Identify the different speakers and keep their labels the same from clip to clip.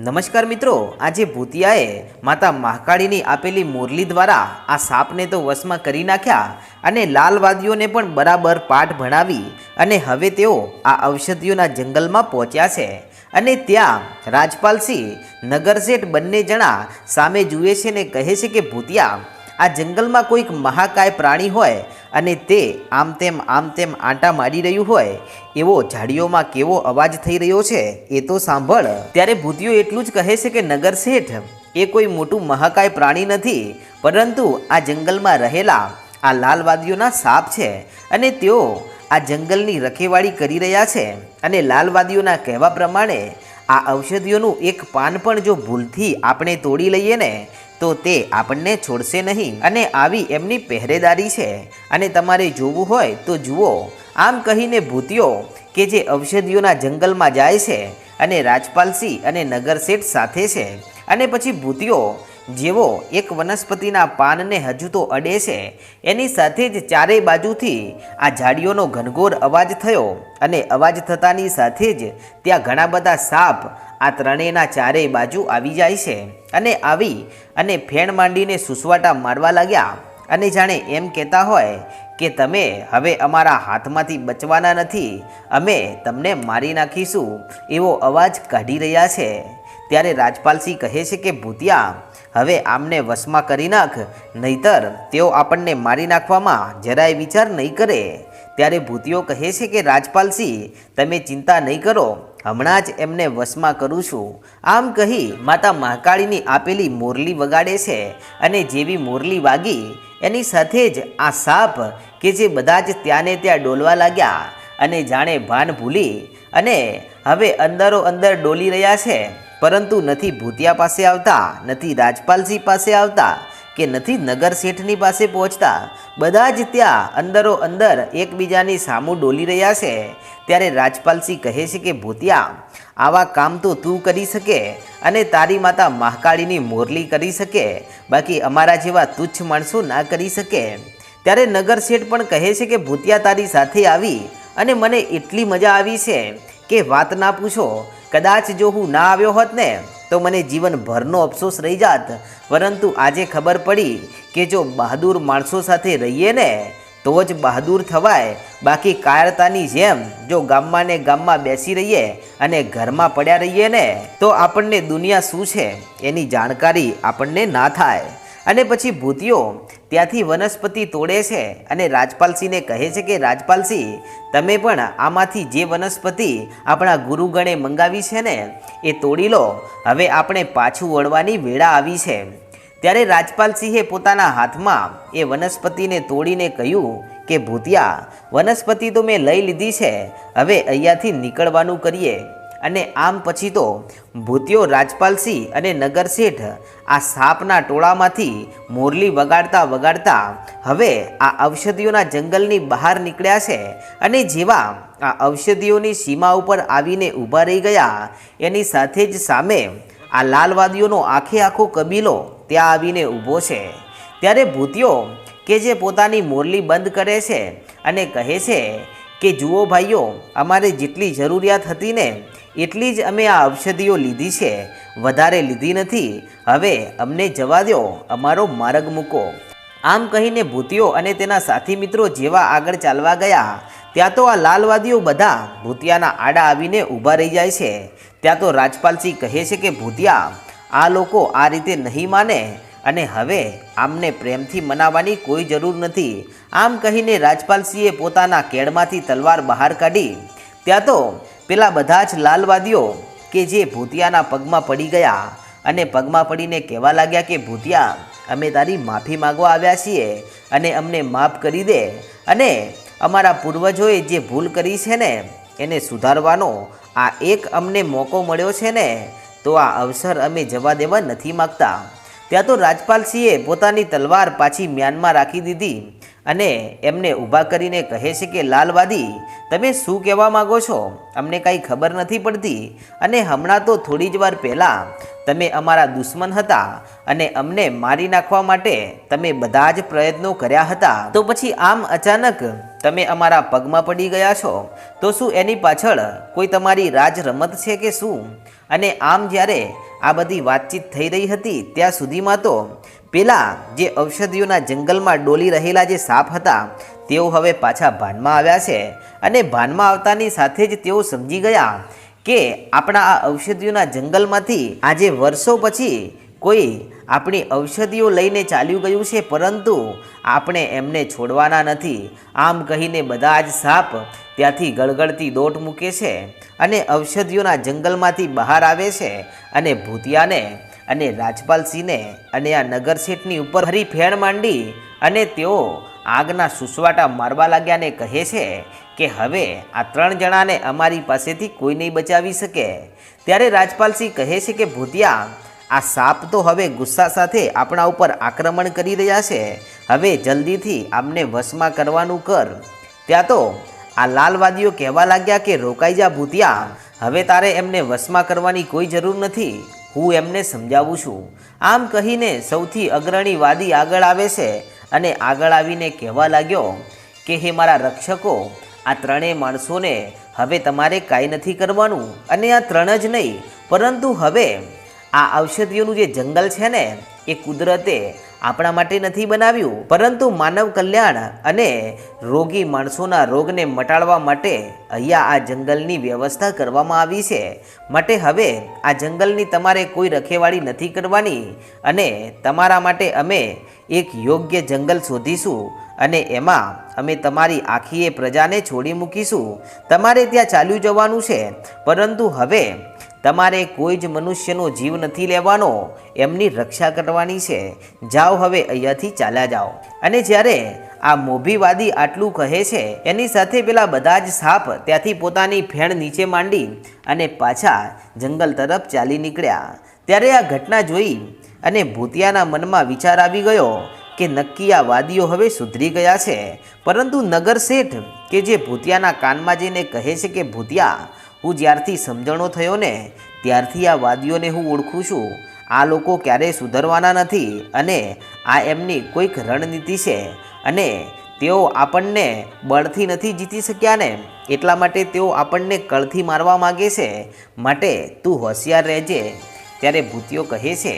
Speaker 1: નમસ્કાર મિત્રો, આજે ભૂતિયાએ માતા મહાકાળીની આપેલી મુરલી દ્વારા આ સાપને તો વશમાં કરી નાખ્યા અને લાલવાદીઓને પણ બરાબર પાઠ ભણાવી અને હવે તેઓ આ ઔષધિઓના જંગલમાં પહોંચ્યા છે. અને ત્યાં રાજપાલસિંહ નગરશેઠ બંને જણા સામે જુએ છે ને કહે છે કે ભૂતિયા આ જંગલમાં કોઈક મહાકાય પ્રાણી હોય અને તે આમ તેમ આમ તેમ આંટા મારી રહ્યું હોય, એવો ઝાડીઓમાં કેવો અવાજ થઈ રહ્યો છે, એ તો સાંભળ. ત્યારે ભૂતિયો એટલું જ કહે છે કે નગર શેઠ, એ કોઈ મોટું મહાકાય પ્રાણી નથી, પરંતુ આ જંગલમાં રહેલા આ લાલવાદીઓના સાપ છે અને તેઓ આ જંગલની રખેવાળી કરી રહ્યા છે. અને લાલવાદીઓના કહેવા પ્રમાણે, આ ઔષધિઓનું એક પાન પણ જો ભૂલથી આપણે તોડી લઈએ ને તો તે આપણને છોડશે નહીં. અને આવી એમની પહેરેદારી છે. અને તમારે જોવું હોય તો જુઓ. આમ કહીને ભૂતિયો કે જે ઔષધિઓના જંગલમાં જાય છે અને રાજપાલસિંહ અને નગરશેઠ સાથે છે. અને પછી ભૂતિયો જેવો એક વનસ્પતિના પાનને હજુ તો અડે છે, એની સાથે જ ચારેય બાજુથી આ ઝાડીઓનો ઘનઘોર અવાજ થયો. અને અવાજ થતાની સાથે જ ત્યાં ઘણા બધા સાપ આ ત્રણેયના ચારેય બાજુ આવી જાય છે. અને આવી અને ફેણ માંડીને સુસવાટા મારવા લાગ્યા. અને જાણે એમ કહેતા હોય કે તમે હવે અમારા હાથમાંથી બચવાના નથી. અમે તમને મારી નાખીશું એવો અવાજ કાઢી રહ્યા છે. ત્યારે રાજપાલસિંહ કહે છે કે, ભૂતિયા, હવે આમને વશમાં કરી નાખ. નહીતર તેઓ આપણને મારી નાખવામાં જરાય વિચાર નહીં કરે. ત્યારે ભૂતિયો કહે છે કે, રાજપાલસિંહ, તમે ચિંતા નહીં કરો. હમણાં જ એમને વશમાં કરું છું. આમ કહી માતા મહાકાળીની આપેલી મોરલી વગાડે છે અને જેવી મોરલી વાગી, એની સાથે જ આ સાપ કે જે બધા જ ત્યાંને ત્યાં ડોલવા લાગ્યા અને જાણે ભાન ભૂલી અને હવે અંદરો અંદર ડોલી રહ્યા છે, પરંતુ નથી ભૂતિયા પાસે આવતા, નથી રાજપાલસિંહ પાસે આવતા. કે નથી નગર શેઠની પાસે પહોંચતા બધા જ ત્યાં અંદરો અંદર એકબીજાની સામું ડોલી રહ્યા છે. ત્યારે રાજપાલસિંહ કહે છે કે, ભૂતિયા, આવા કામ તો તું કરી શકે અને તારી માતા મહાકાળીની મોરલી કરી શકે. બાકી અમારા જેવા તુચ્છ માણસો ના કરી શકે. ત્યારે નગર શેઠ પણ કહે છે કે, ભૂતિયા, તારી સાથે આવી અને મને એટલી મજા આવી છે કે વાત ના પૂછો. કદાચ જો હું ના આવ્યો હોત ને તો મને જીવનભરનો અફસોસ રહી જાત. પરંતુ આજે ખબર પડી કે જો બહાદુર માણસો સાથે રહીએ ને, તો જ બહાદુર થવાય. બાકી કાયરતાની જેમ જો ગામમાં ને ગામમાં બેસી રહીએ અને ઘરમાં પડ્યા રહીએ ને, તો આપણને દુનિયા શું છે એની જાણકારી આપણને ના થાય. અને પછી ભૂતિયો ત્યાંથી વનસ્પતિ તોડે છે અને રાજપાલસિંહને કહે છે કે, રાજપાલસિંહ, તમે પણ આમાંથી જે વનસ્પતિ આપણા ગુરુગણે મંગાવી છે ને, એ તોડી લો. હવે આપણે પાછું વળવાની વેળા આવી છે. ત્યારે રાજપાલસિંહે પોતાના હાથમાં એ વનસ્પતિને તોડીને કહ્યું કે, ભૂતિયા, વનસ્પતિ તો મેં લઈ લીધી છે. હવે અહીંયાથી નીકળવાનું કરીએ. અને આમ પછી તો ભૂતિયો રાજપાલસિંહ અને નગરશેઠ આ સાપના ટોળામાંથી મોરલી વગાડતા વગાડતા હવે આ ઔષધિઓના જંગલની બહાર નીકળ્યા છે અને જેવા આ ઔષધિઓની સીમા ઉપર આવીને ઊભા રહી ગયા, એની સાથે જ સામે આ લાલવાદીઓનો આખે આખો કબીલો ત્યાં આવીને ઊભો છે. ત્યારે ભૂતિયો કે જે પોતાની મોરલી બંધ કરે છે અને કહે છે કે, જુઓ ભાઈઓ, અમારે જેટલી જરૂરિયાત હતી ને એટલી જ અમે આ ઔષધિઓ લીધી છે. વધારે લીધી નથી. હવે અમને જવા દો અમારો માર્ગ મૂકો. આમ કહીને ભૂતિયો અને તેના સાથી મિત્રો જેવા આગળ ચાલવા ગયા, ત્યાં તો આ લાલવાદીઓ બધા ભૂતિયાના આડા આવીને ઊભા રહી જાય છે. ત્યાં તો રાજપાલસિંહ કહે છે કે, ભૂતિયા, આ લોકો આ રીતે નહીં માને અને હવે આમને પ્રેમથી મનાવવાની કોઈ જરૂર નથી. આમ કહીને રાજપાલસિંહે પોતાના કેળમાંથી તલવાર બહાર કાઢી, ત્યાં તો પેલા બધા જ લાલવાદીઓ કે જે ભૂતિયાના પગમાં પડી ગયા અને પગમાં પડીને કહેવા લાગ્યા કે, ભૂતિયા, અમે તારી માફી માગવા આવ્યા છીએ અને અમને માફ કરી દે અને અમારા પૂર્વજોએ જે ભૂલ કરી છે ને, એને સુધારવાનો આ એક અમને મોકો મળ્યો છે ને, તો આ અવસર અમે જવા દેવા નથી માગતા. ત્યાં તો રાજપાલસિંહે પોતાની તલવાર પાછી મ્યાનમાં રાખી દીધી અને એમને ઊભા કરીને કહે છે કે, લાલવાદી, તમે શું કહેવા માગો છો? અમને કાંઈ ખબર નથી પડતી. અને હમણાં તો થોડી જ વાર પહેલાં તમે અમારા દુશ્મન હતા અને અમને મારી નાખવા માટે તમે બધા જ પ્રયત્નો કર્યા હતા. તો પછી આમ અચાનક તમે અમારા પગમાં પડી ગયા છો? તો શું એની પાછળ કોઈ તમારી રાજ રમત છે કે શું? અને આમ જ્યારે આ બધી વાતચીત થઈ રહી હતી, ત્યાં સુધીમાં તો પેલા જે ઔષધિઓના જંગલમાં ડોલી રહેલા જે સાપ હતા, તેઓ હવે પાછા ભાનમાં આવ્યા છે અને ભાનમાં આવતાની સાથે જ તેઓ સમજી ગયા કે આપણા આ ઔષધિઓના જંગલમાંથી આજે વર્ષો પછી કોઈ આપણી ઔષધિઓ લઈને ચાલ્યું ગયું છે, પરંતુ આપણે એમને છોડવાના નથી. આમ કહીને બધા જ સાપ ત્યાંથી ગળગળતી દોટ મૂકે છે અને ઔષધિઓના જંગલમાંથી બહાર આવે છે અને ભૂતિયાને અને રાજપાલસિંહને અને આ નગરશેઠની ઉપર હરી ફેણ માંડી અને તેઓ આગના સુસવાટા મારવા લાગ્યાને કહે છે કે હવે આ ત્રણ જણાને અમારી પાસેથી કોઈ નહીં બચાવી શકે. ત્યારે રાજપાલસિંહ કહે છે કે, ભૂતિયા, આ સાપ તો હવે ગુસ્સા સાથે આપણા ઉપર આક્રમણ કરી રહ્યા છે. હવે જલ્દીથી આમને વશમાં કરવાનું કર. ત્યાં તો આ લાલવાદીઓ કહેવા લાગ્યા કે, રોકાઈ જા ભૂતિયા, હવે તારે એમને વશમાં કરવાની કોઈ જરૂર નથી. હું એમને સમજાવું છું. આમ કહીને સૌથી અગ્રણી વાદી આગળ આવે છે અને આગળ આવીને કહેવા લાગ્યો કે, હે મારા રક્ષકો, આ ત્રણેય માણસોને હવે તમારે કાંઈ નથી કરવાનું અને આ ત્રણ જ નહીં, પરંતુ હવે આ ઔષધિઓનું જે જંગલ છે ને, એ કુદરતે આપણા માટે નથી બનાવ્યું. પરંતુ માનવ કલ્યાણ અને રોગી માણસોના રોગને મટાડવા માટે અહીંયા આ જંગલની વ્યવસ્થા કરવામાં આવી છે. માટે હવે આ જંગલની તમારે કોઈ રખેવાળી નથી કરવાની અને તમારા માટે અમે એક યોગ્ય જંગલ શોધીશું અને એમાં અમે તમારી આખીએ પ્રજાને છોડી મૂકીશું. તમારે ત્યાં ચાલ્યું જવાનું છે. પરંતુ હવે તમારે કોઈ જ મનુષ્યનો જીવ નથી લેવાનો, એમની રક્ષા કરવાની છે. જાઓ હવે અહીંયાથી ચાલ્યા જાઓ. અને જ્યારે આ મોભીવાદી આટલું કહે છે, એની સાથે પેલા બધા જ સાપ ત્યાંથી પોતાની ફેણ નીચે માંડી અને પાછા જંગલ તરફ ચાલી નીકળ્યા. ત્યારે આ ઘટના જોઈ અને ભૂતિયાના મનમાં વિચાર આવી ગયો કે નક્કી આ વાદીઓ હવે સુધરી ગયા છે. પરંતુ નગર શેઠ, કે જે ભૂતિયાના કાનમાં જઈને કહે છે કે, ભૂતિયા હું જ્યારથી સમજણો થયો ને, ત્યારથી આ વાદીઓને હું ઓળખું છું. આ લોકો ક્યારેય સુધરવાના નથી અને આ એમની કોઈક રણનીતિ છે અને તેઓ આપણને બળથી નથી જીતી શક્યા ને, એટલા માટે તેઓ આપણને કળથી મારવા માગે છે. માટે તું હોશિયાર રહેજે. ત્યારે ભૂતિયો કહે છે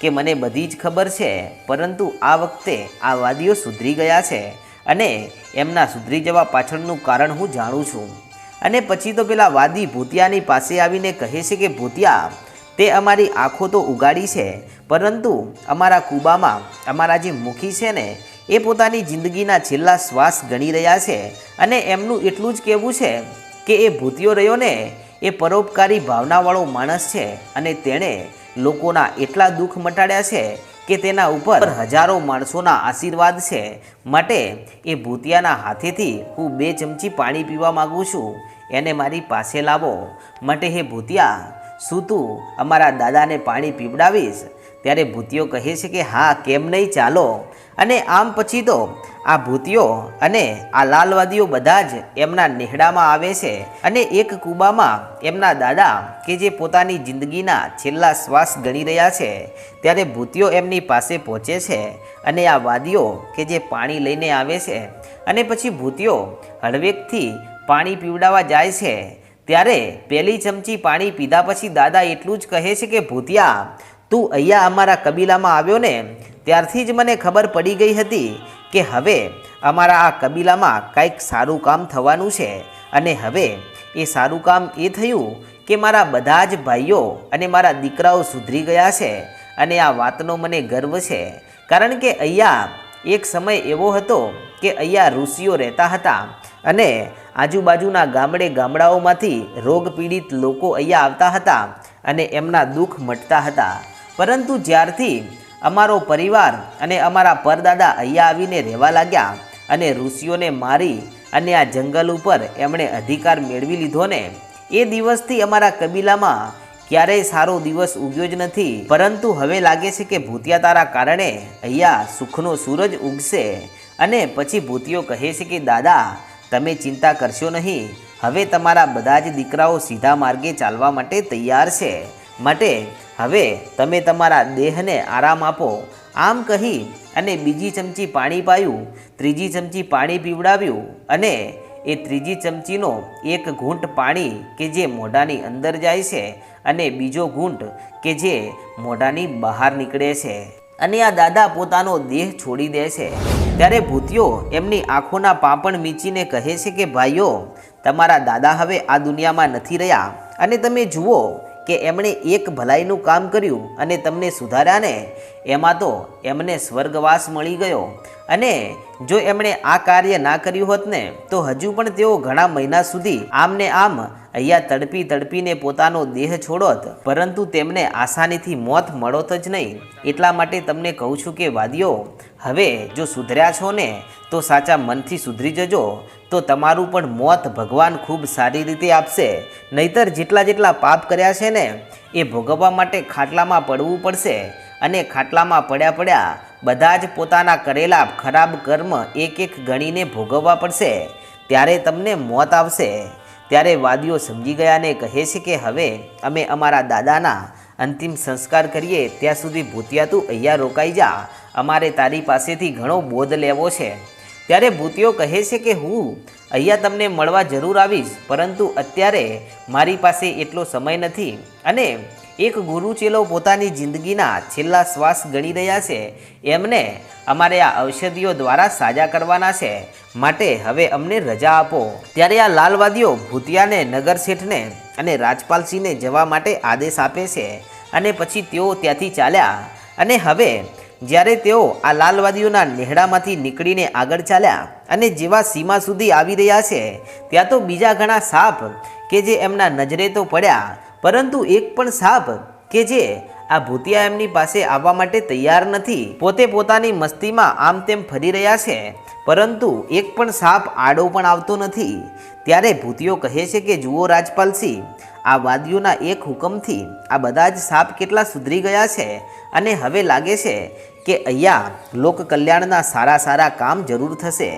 Speaker 1: કે, મને બધી જ ખબર છે, પરંતુ આ વખતે આ વાદીઓ સુધરી ગયા છે અને એમના સુધરી જવા પાછળનું કારણ હું જાણું છું. અને પછી તો પેલા વાદી ભૂતિયાની પાસે આવીને કહે છે કે, ભૂતિયા, તે અમારી આંખો તો ઉગાડી છે, પરંતુ અમારા કૂબામાં અમારા જે મુખી છે ને, એ પોતાની જિંદગીના છેલ્લા શ્વાસ ગણી રહ્યા છે અને એમનું એટલું જ કહેવું છે કે એ ભૂતિયો રહ્યો ને, એ પરોપકારી ભાવનાવાળો માણસ છે અને તેણે લોકોના એટલા દુઃખ મટાડ્યા છે કે તેના ઉપર હજારો માણસોના આશીર્વાદ છે. માટે એ ભૂતિયાના હાથેથી હું બે ચમચી પાણી પીવા માગું છું. એને મારી પાસે લાવો. માટે હે ભૂતિયા, શું તું અમારા દાદાને પાણી પીવડાવીશ? ત્યારે ભૂતિયો કહે છે કે, હા, કેમ નહીં ચાલો? અને આમ પછી તો આ ભૂતિયો અને આ લાલવાદીઓ બધા જ એમના નેહડામાં આવે છે અને એક કૂબામાં એમના દાદા કે જે પોતાની જિંદગીના છેલ્લા શ્વાસ ગણી રહ્યા છે, ત્યારે ભૂતિયો એમની પાસે પહોંચે છે અને આ વાદીઓ કે જે પાણી લઈને આવે છે અને પછી ભૂતિયો હળવેકથી પાણી પીવડાવવા જાય છે, ત્યારે પહેલી ચમચી પાણી પીધા પછી દાદા એટલું જ કહે છે કે, ભૂતિયા તું અહીંયા અમારા કબીલામાં આવ્યો ને, ત્યારથી જ મને ખબર પડી ગઈ હતી કે હવે અમારા આ કબીલામાં કાંઈક સારું કામ થવાનું છે. અને હવે એ સારું કામ એ થયું કે મારા બધા જ ભાઈઓ અને મારા દીકરાઓ સુધરી ગયા છે અને આ વાતનો મને ગર્વ છે. કારણ કે અહીંયા એક સમય એવો હતો કે અહીંયા ઋષિઓ રહેતા હતા અને આજુબાજુના ગામડે ગામડાઓમાંથી રોગ પીડિત લોકો અહીંયા આવતા હતા અને એમના દુઃખ મટતા હતા. પરંતુ જ્યારથી અમારો પરિવાર અને અમારા પરદાદા અહીંયા આવીને રહેવા લાગ્યા અને ઋષિઓને મારી અને આ જંગલ ઉપર એમણે અધિકાર મેળવી લીધો ને, એ દિવસથી અમારા કબીલામાં ક્યારેય સારો દિવસ ઉગ્યો જ નથી. પરંતુ હવે લાગે છે કે ભૂતિયા તારા કારણે અહીંયા સુખનો સૂરજ ઉગશે અને પછી ભૂતિયો કહે છે કે, દાદા, તમે ચિંતા કરશો નહીં. હવે તમારા બધા જ દીકરાઓ સીધા માર્ગે ચાલવા માટે તૈયાર છે. માટે હવે તમે તમારા દેહને આરામ આપો. આમ કહી અને બીજી ચમચી પાણી પાયું, ત્રીજી ચમચી પાણી પીવડાવ્યું અને એ ત્રીજી ચમચીનો એક ઘૂંટ પાણી કે જે મોઢાની અંદર જાય છે અને બીજો ઘૂંટ કે જે મોઢાની બહાર નીકળે છે. અને આ દાદા પોતાનો દેહ છોડી દે છે. ત્યારે ભૂતિયો એમની આંખોના પાપણ મીચીને કહે છે કે, ભાઈઓ, તમારા દાદા હવે આ દુનિયામાં નથી રહ્યા. અને તમે જુઓ કે એમણે એક ભલાઈનું કામ કર્યું અને તમને સુધાર્યા ને, એમાં તો એમને સ્વર્ગવાસ મળી ગયો. અને જો એમણે આ કાર્ય ના કર્યું હોત ને, તો હજુ પણ તેઓ ઘણા મહિના સુધી આમ ને આમ અહીંયા તડપી તડપીને પોતાનો દેહ છોડોત, પરંતુ તેમને આસાનીથી મોત મળોત જ નહીં. એટલા માટે તમને કહું છું કે વાદીઓ, હવે જો સુધર્યા છો ને તો સાચા મનથી સુધરી જજો, તો તમારું પણ મોત ભગવાન ખૂબ સારી રીતે આપશે. નહીતર જેટલા જેટલા પાપ કર્યા છે ને, એ ભોગવવા માટે ખાટલામાં પડવું પડશે. અને ખાટલામાં પડ્યા પડ્યા બધા જ પોતાના કરેલા ખરાબ કર્મ એક એક ગણીને ભોગવવા પડશે. ત્યારે તમને મોત આવશે. ત્યારે વાદીઓ સમજી ગયાને કહે છે કે, હવે અમે અમારા દાદાના અંતિમ સંસ્કાર કરીએ. ત્યાં સુધી ભૂતિયા તું અહીંયા રોકાઈ જા. અમારે તારી પાસેથી ઘણો બોધ લેવો છે. ત્યારે ભૂતિયો કહે છે કે હું અહીંયા તમને મળવા જરૂર આવીશ, પરંતુ અત્યારે મારી પાસે એટલો સમય નથી અને એક ગુરુ ચેલો પોતાની જિંદગીના છેલ્લા શ્વાસ ગણી રહ્યા છે. એમને અમારે આ ઔષધિઓ દ્વારા સાજા કરવાના છે. માટે હવે અમને રજા આપો. ત્યારે આ લાલવાદીઓ ભૂતિયાને નગર શેઠને અને રાજપાલસિંહને જવા માટે આદેશ આપે છે અને પછી તેઓ ત્યાંથી ચાલ્યા અને હવે જ્યારે તેઓ આ લાલવાદીઓના નેહડામાંથી નીકળીને આગળ ચાલ્યા અને જેવા સીમા સુધી આવી રહ્યા છે, ત્યાં તો બીજા ઘણા સાપ કે જે એમના નજરે તો પડ્યા, પરંતુ એક પણ સાપ કે જે આ ભૂતિયા એમની પાસે આવવા માટે તૈયાર નથી, પોતે પોતાની મસ્તીમાં આમ તેમ ફરી રહ્યા છે, પરંતુ એક પણ સાપ આડો પણ આવતો નથી. ત્યારે ભૂતિયો કહે છે કે, જુઓ રાજપાલસિંહ આ વાદીઓના એક હુકમથી આ બધા જ સાપ કેટલા સુધરી ગયા છે અને હવે લાગે છે કે અહીંયા લોક કલ્યાણના સારા સારા કામ જરૂર થશે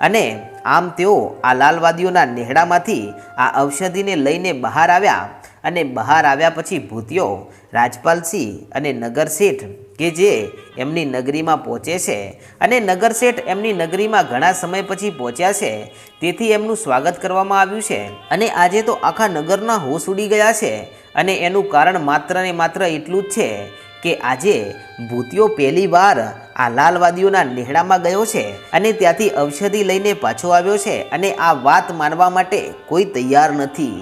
Speaker 1: અને આમ તેઓ આ લાલવાદીઓના નેહડામાંથી આ ઔષધિને લઈને બહાર આવ્યા અને બહાર આવ્યા પછી ભૂતિયો રાજપાલસિંહ અને નગર શેઠ કે જે એમની નગરીમાં પહોંચે છે અને નગરશેઠ એમની નગરીમાં ઘણા સમય પછી પહોંચ્યા છે. તેથી એમનું સ્વાગત કરવામાં આવ્યું છે અને આજે તો આખા નગરના હોશ ઉડી ગયા છે અને એનું કારણ માત્ર ને માત્ર એટલું જ છે કે આજે ભૂતિયો પહેલી વાર આ લાલવાદીઓના નેહડામાં ગયો છે અને ત્યાંથી ઔષધિ લઈને પાછો આવ્યો છે અને આ વાત માનવા માટે કોઈ તૈયાર નથી.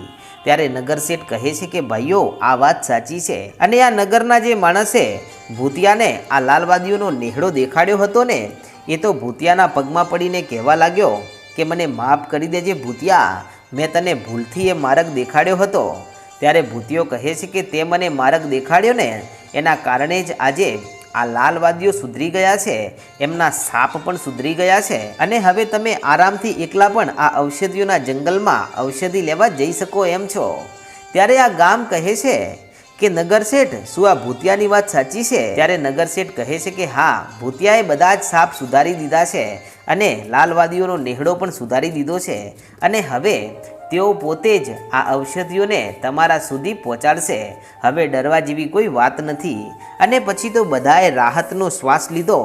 Speaker 1: ત્યારે નગરશેઠ કહે છે કે, ભાઈઓ, આ વાત સાચી છે. અને આ નગરના જે માણસે ભૂતિયાને આ લાલવાદીઓનો નેહડો દેખાડ્યો હતો ને, એ તો ભૂતિયાના પગમાં પડીને કહેવા લાગ્યો કે, મને માફ કરી દેજે ભૂતિયા, મેં તને ભૂલથી એ માર્ગ દેખાડ્યો હતો. ત્યારે ભૂતિયો કહે છે કે, તે મને માર્ગ દેખાડ્યો ને, એના કારણે જ આજે આ લાલવાદીઓ સુધરી ગયા છે, એમના સાપ પણ સુધરી ગયા છે. અને હવે તમે આરામથી એકલા પણ આ ઔષધિઓના જંગલમાં ઔષધિ લેવા જઈ શકો એમ છો. ત્યારે આ ગામ કહે છે કે નગરશેઠ શું આ ભૂતિયાની વાત સાચી છે? ત્યારે નગરશેઠ કહે છે કે, હા, ભૂતિયાએ બધા જ સાપ સુધારી દીધા છે અને લાલવાદીઓનો નેહડો પણ સુધારી દીધો છે. અને હવે તેઓ પોતે જ આ ઔષધિઓને તમારા સુધી પહોંચાડશે. હવે ડરવા જેવી કોઈ વાત નથી. અને પછી તો બધાએ રાહતનો શ્વાસ લીધો.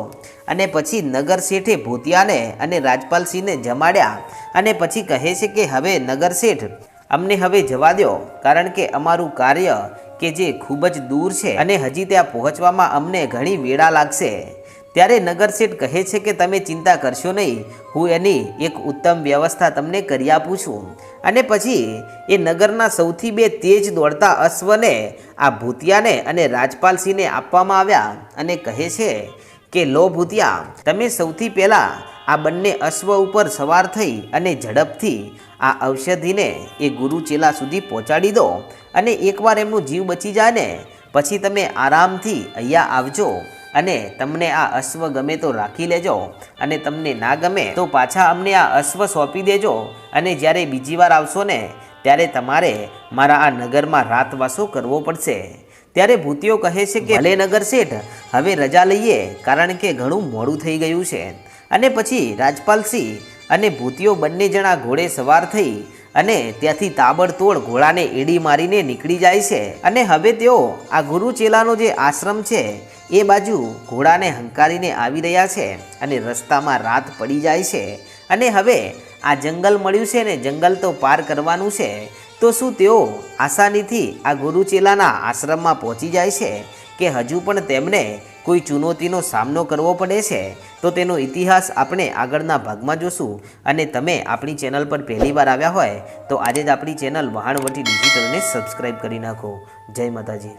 Speaker 1: અને પછી નગર શેઠે ભૂતિયાને અને રાજપાલસિંહને જમાડ્યા. અને પછી કહે છે કે હવે નગર શેઠ, અમને હવે જવા દો કારણ કે અમારું કાર્ય, કે જે ખૂબ જ દૂર છે. અને હજી ત્યાં પહોંચવામાં અમને ઘણી વેળા લાગશે. ત્યારે નગરશેઠ કહે છે કે તમે ચિંતા કરશો નહીં, હું એની એક ઉત્તમ વ્યવસ્થા તમને કરી આપું છું. અને પછી એ નગરના સૌથી બે તેજ દોડતા અશ્વને, આ ભૂતિયાને અને રાજપાલસિંહને આપવામાં આવ્યા અને કહે છે કે, લો ભૂતિયા, તમે સૌથી પહેલાં આ બંને અશ્વ ઉપર સવાર થઈ અને ઝડપથી આ ઔષધિને એ ગુરુ ચેલા સુધી પહોંચાડી દો અને એકવાર એમનું જીવ બચી જાય ને, પછી તમે આરામથી અહીંયા આવજો. અને તમને આ અશ્વ ગમે તો રાખી લેજો અને તમને ના ગમે તો પાછા અમને આ અશ્વ સોંપી દેજો અને જ્યારે બીજી વાર આવશો ને, ત્યારે તમારે મારા આ નગરમાં રાતવાસો કરવો પડશે. ત્યારે ભૂતિયો કહે છે કે, ભલે નગર શેઠ, હવે રજા લઈએ, કારણ કે ઘણું મોડું થઈ ગયું છે. અને પછી રાજપાલસિંહ અને ભૂતિયો બંને જણા ઘોડે સવાર થઈ અને ત્યાંથી તાબડતોડ ઘોડાને એડી મારીને નીકળી જાય છે. અને હવે તેઓ આ ગુરુ ચેલાનો જે આશ્રમ છે, એ બાજુ ઘોડાને હંકારીને આવી રહ્યા છે અને રસ્તામાં રાત પડી જાય છે. અને હવે આ જંગલ મળ્યું છે ને જંગલ તો પાર કરવાનું છે, તો શું તેઓ આસાનીથી આ ગુરુ ચેલાના આશ્રમમાં પહોંચી જાય છે? કે હજુ પણ તેમને કોઈ ચુનૌતીનો સામનો કરવો પડે છે, તો તેનો ઇતિહાસ આપણે આગળના ભાગમાં જોશું. અને તમે આપણી ચેનલ પર પહેલી વાર આવ્યા હોય, તો આજે જ આપણી ચેનલ વહાણવટી ડિજિટલને સબસ્ક્રાઈબ કરી નાખો. જય માતાજી.